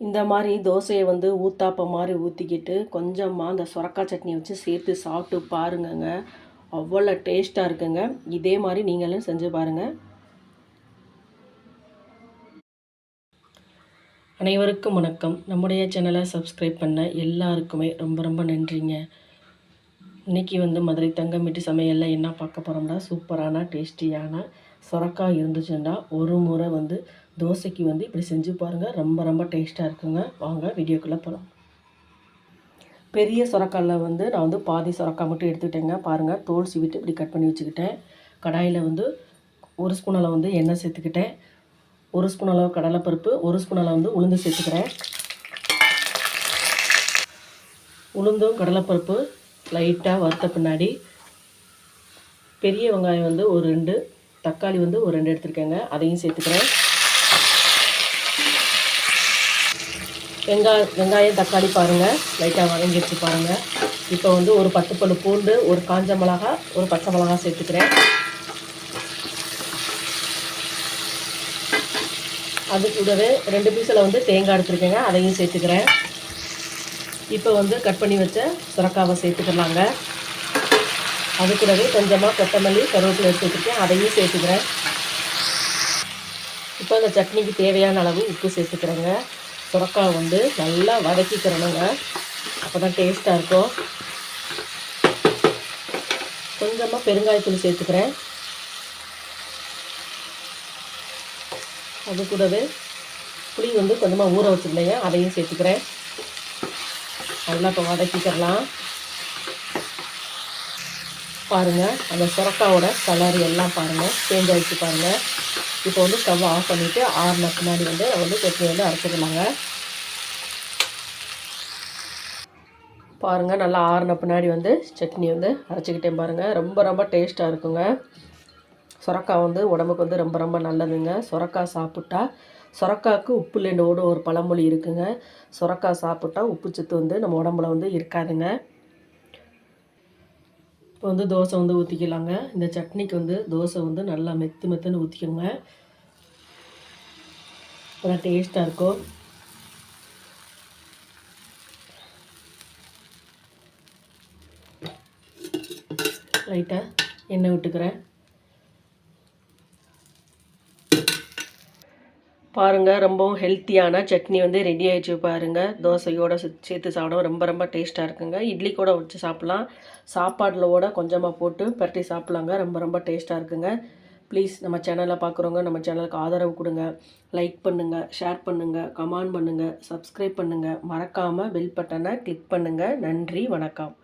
இந்த மாதிரி தோசையை வந்து ஊத்தாப்பம் மாதிரி ஊற்றிக்கிட்டு கொஞ்சமாக அந்த சுரக்காய் சட்னி வச்சு சேர்த்து சாப்பிட்டு பாருங்கங்க. அவ்வளோ டேஸ்ட்டாக இருக்குங்க. இதே மாதிரி நீங்களும் செஞ்சு பாருங்கள் அனைவருக்கும் வணக்கம். நம்முடைய சேனலை சப்ஸ்கிரைப் பண்ண எல்லாருக்குமே ரொம்ப ரொம்ப நன்றிங்க. இன்றைக்கி வந்து மதுரை தங்கமிட்டு சமையலில் என்ன பார்க்க போகிறோம்னா சூப்பரான டேஸ்டியான சுரக்காய் இருந்துச்சுன்னா ஒரு முறை வந்து தோசைக்கு வந்து இப்படி செஞ்சு பாருங்கள் ரொம்ப ரொம்ப டேஸ்ட்டாக இருக்குங்க. வாங்க வீடியோக்குள்ளே போகலாம் பெரிய சுரக்காயில் வந்து நான் வந்து பாதி சுரக்காய் மட்டும் எடுத்துக்கிட்டேங்க. பாருங்கள் தோல் சிவிட்டு இப்படி கட் பண்ணி வச்சுக்கிட்டேன். கடாயில் வந்து ஒரு ஸ்பூன் அளவு வந்து எண்ணெய் சேர்த்துக்கிட்டேன். ஒரு ஸ்பூன் அளவு கடலைப்பருப்பு ஒரு ஸ்பூன் அளவு வந்து உளுந்து சேர்த்துக்கிறேன். உளுந்தும் கடலைப்பருப்பு லைட்டாக வறுத்த பின்னாடி பெரிய வெங்காயம் வந்து ஒரு ரெண்டு தக்காளி வந்து ஒரு ரெண்டு எடுத்துருக்கேங்க. அதையும் சேர்த்துக்கிறேன். வெங்காயம் வெங்காயம் தக்காளி பாருங்கள் லைட்டாக வதங்கிடுச்சு பாருங்கள் இப்போ வந்து ஒரு பத்து பல்லு பூண்டு ஒரு காஞ்ச மிளகா ஒரு பச்சை மிளகா சேர்த்துக்கிறேன். அது கூடவே ரெண்டு பீஸில் வந்து தேங்காய் எடுத்துருக்கேங்க. அதையும் சேர்த்துக்கிறேன். இப்போ வந்து கட் பண்ணி வச்ச சுரக்காவை சேர்த்துக்கலாங்க. அது கூடவே கொஞ்சமாக கொத்தமல்லி கருவேப்பிலை எடுத்துக்கிட்டேன் அதையும் சேர்த்துக்கிறேன். இப்போ அந்த சட்னிக்கு தேவையான அளவு உப்பு சேர்த்துக்கிறேங்க. சுரக்காய் வந்து நல்லா வதக்கிக்கிறணுங்க. அப்போ தான் டேஸ்ட்டாக இருக்கும் கொஞ்சமாக பெருங்காயத்தூள் சேர்த்துக்கிறேன். அது கூடவே புளி வந்து கொஞ்சமாக ஊற வச்சுருந்தேங்க. அதையும் சேர்த்துக்கிறேன். நல்லா இப்போ வதக்கிக்கிறலாம். பாருங்கள் அந்த சுரக்காவோட கலர் எல்லாம் பாருங்கள் சேஞ்ச் ஆகிடுச்சு பாருங்கள் இப்போ வந்து ஸ்டவ் ஆஃப் பண்ணிவிட்டு ஆறுனக்கு பின்னாடி வந்து வந்து சட்னி வந்து அரைச்சிக்கலாங்க பாருங்கள் நல்லா ஆறுன பின்னாடி வந்து சட்னி வந்து அரைச்சிக்கிட்டேன் பாருங்கள் ரொம்ப ரொம்ப டேஸ்ட்டாக இருக்குங்க. சுரக்காய் வந்து உடம்புக்கு வந்து ரொம்ப ரொம்ப நல்லதுங்க. சுரக்காய் சாப்பிட்டா சுரக்காய்க்கு உப்பு இல்லைண்டோடு ஒரு பழமொழி இருக்குங்க. சுரக்காய் சாப்பிட்டா உப்பு சத்து வந்து நம்ம உடம்புல வந்து இருக்காதுங்க. இப்போ வந்து தோசை வந்து ஊற்றிக்கலாங்க இந்த சட்னிக்கு வந்து தோசை வந்து நல்லா மெத்து மெத்துன்னு ஊற்றிக்கோங்க நல்லா டேஸ்ட்டாக இருக்கும். லைட்டாக எண்ணெய் விட்டுக்கிறேன். பாருங்கள் ரொம்பவும் ஹெல்த்தியான சட்னி வந்து ரெடி ஆகிடுச்சு பாருங்கள் தோசையோடு சேர்த்து சாப்பிடும் ரொம்ப ரொம்ப டேஸ்ட்டாக இருக்குங்க. இட்லி கூட வச்சு சாப்பிட்லாம். சாப்பாடில் கூட கொஞ்சமாக போட்டு பரட்டி சாப்பிட்லாங்க. ரொம்ப ரொம்ப டேஸ்ட்டாக இருக்குங்க. ப்ளீஸ் நம்ம சேனலை பார்க்குறவங்க நம்ம சேனலுக்கு ஆதரவு கொடுங்க. லைக் பண்ணுங்கள் ஷேர் பண்ணுங்கள் கமெண்ட் பண்ணுங்கள் சப்ஸ்கிரைப் பண்ணுங்கள் மறக்காமல் பெல் பட்டனை கிளிக் பண்ணுங்கள் நன்றி வணக்கம்.